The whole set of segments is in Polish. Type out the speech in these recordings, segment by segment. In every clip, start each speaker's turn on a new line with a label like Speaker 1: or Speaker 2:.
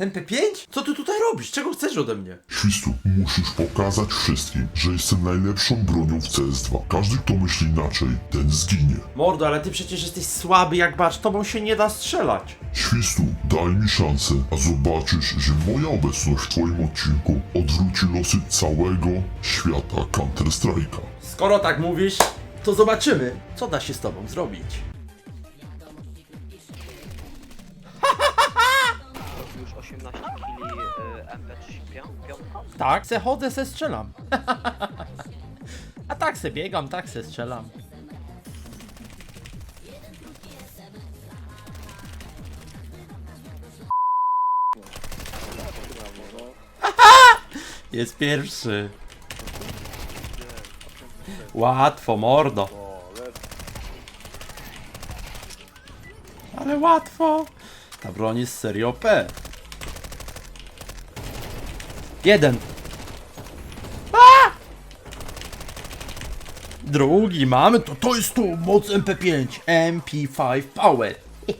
Speaker 1: MP5? Co ty tutaj robisz? Czego chcesz ode mnie?
Speaker 2: Świstu, musisz pokazać wszystkim, że jestem najlepszą bronią w CS2. Każdy, kto myśli inaczej, ten zginie.
Speaker 1: Mordo, ale ty przecież jesteś słaby jak bacz, tobą się nie da strzelać.
Speaker 2: Świstu, daj mi szansę, a zobaczysz, że moja obecność w twoim odcinku odwróci losy całego świata Counter-Strike'a.
Speaker 1: Skoro tak mówisz, to zobaczymy, co da się z tobą zrobić.
Speaker 3: 18 kili y, MP35?
Speaker 1: Tak, se chodzę, se strzelam. A tak se biegam, tak se strzelam. Jest pierwszy. Łatwo, mordo. Ale łatwo. Ta broń jest serio P. Jeden. A! Drugi mamy, to to jest tu moc MP5. MP5 Power.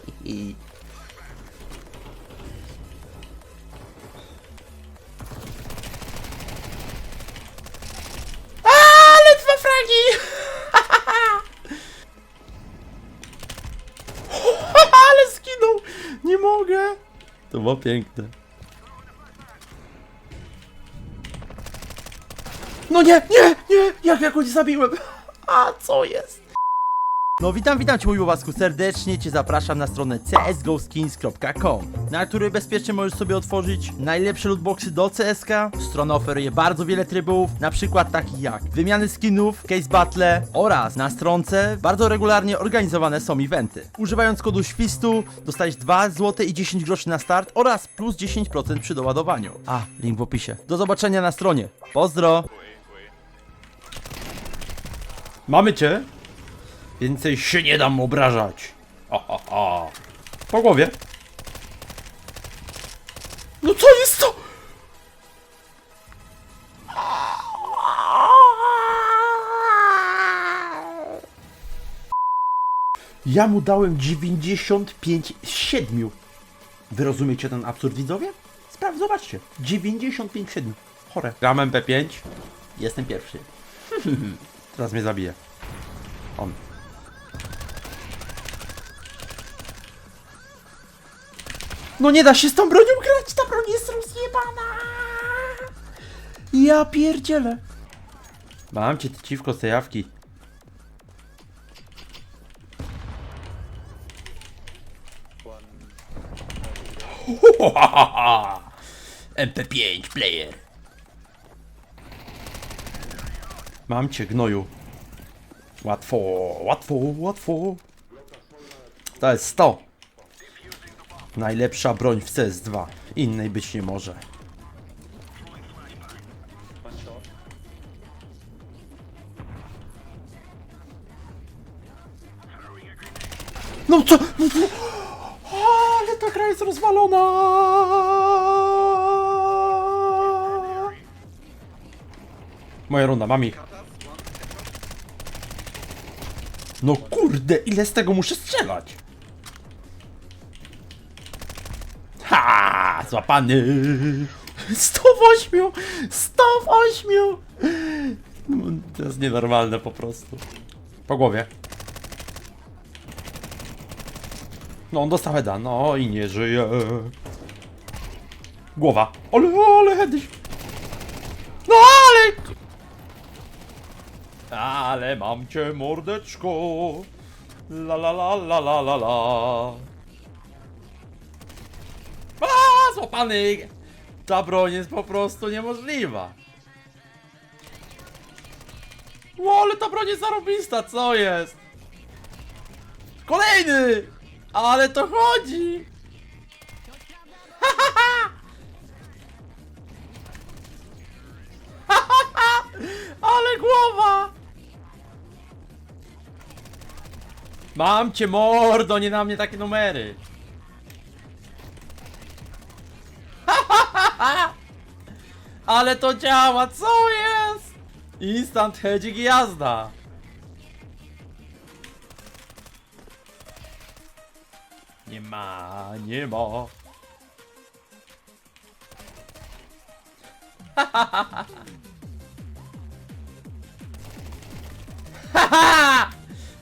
Speaker 1: Ale dwa fragi! Ale skinął! Nie mogę! To było piękne. No nie, nie, nie! Jak ja go nie zabiłem? A co jest? No witam, witam Cię mój łasku serdecznie, Cię zapraszam na stronę csgoskins.com Na której bezpiecznie możesz sobie otworzyć najlepsze lootboxy do CSK Strona oferuje bardzo wiele trybów, na przykład takich jak wymiany skinów, case battle oraz na stronce bardzo regularnie organizowane są eventy Używając kodu świstu dostajesz 2 zł i 10 groszy na start oraz plus 10% przy doładowaniu A, link w opisie Do zobaczenia na stronie, pozdro! Mamy Cię! Więcej się nie dam obrażać. Ha, ha, ha. Po głowie. No co jest to? Ja mu dałem 95 z 7. Wy rozumiecie ten absurd widzowie? Spraw, zobaczcie. 95 z 7. Chore. Gram MP5. Jestem pierwszy. Teraz mnie zabije. On. No nie da się z tą bronią grać, ta broń jest rozjebana! Ja pierdzielę. Mam cię, ty z tej jawki. MP5 player. Mam cię, gnoju. Łatwo, łatwo, łatwo. To jest 100. Najlepsza broń w CS2. Innej być nie może. No co? Ale ta gra jest rozwalona! Moja runda, mam ich. No kurde, ile z tego muszę strzelać? Ha! Złapany! 108! 108! No, to jest nienormalne po prostu. Po głowie. No on dostał heada, no i nie żyje. Głowa. Ale, ale heady. No ale... Ale mam cię mordeczko. La la la la la la la. Złapany! Ta broń jest po prostu niemożliwa. O, ale ta broń jest zarobista, co jest? Kolejny! Ale to chodzi! Mam cię mordo, nie na mnie takie numery. Ale to działa, co jest? Instant hedging i jazda. Nie ma, nie ma.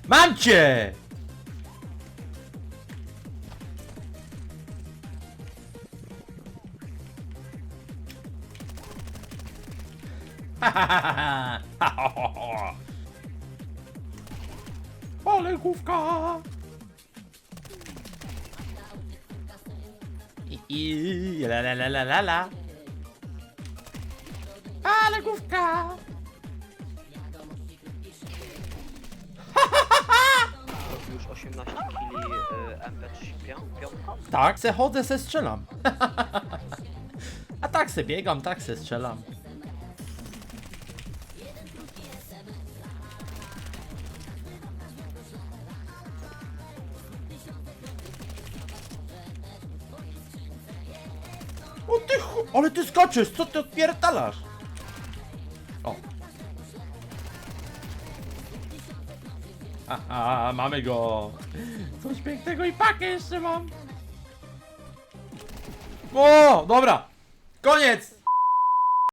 Speaker 1: Mam cię! Ale główka! I, i la la la la la. Ale główka!
Speaker 3: Już 18 kili y, MP35.
Speaker 1: Tak, se chodzę, se strzelam. A tak se biegam, tak se strzelam. Ty. Ale ty skaczesz, co ty odpierdalasz? O. Aha, mamy go. Coś pięknego i pakę jeszcze mam. O, dobra. Koniec.